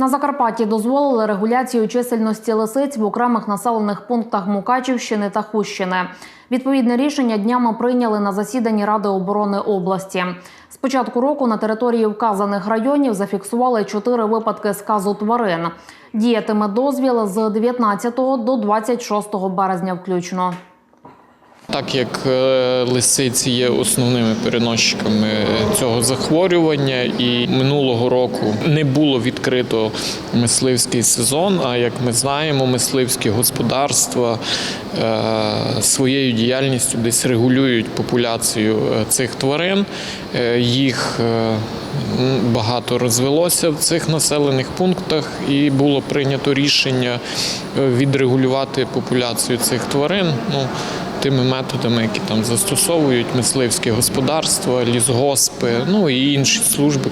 На Закарпатті дозволили регуляцію чисельності лисиць в окремих населених пунктах Мукачівщини та Хущини. Відповідне рішення днями прийняли на засіданні Ради оборони області. З початку року на території вказаних районів зафіксували чотири випадки сказу тварин. Діятиме дозвіл з 19 до 26 березня включно. Так як е, лисиці є основними переносчиками цього захворювання, і минулого року не було відкрито мисливський сезон. А як ми знаємо, мисливські господарства е, своєю діяльністю десь регулюють популяцію е, цих тварин. Їх багато розвелося в цих населених пунктах, і було прийнято рішення відрегулювати популяцію цих тварин. Ну, тими методами, які там застосовують мисливське господарство, лісгоспи, ну і інші служби.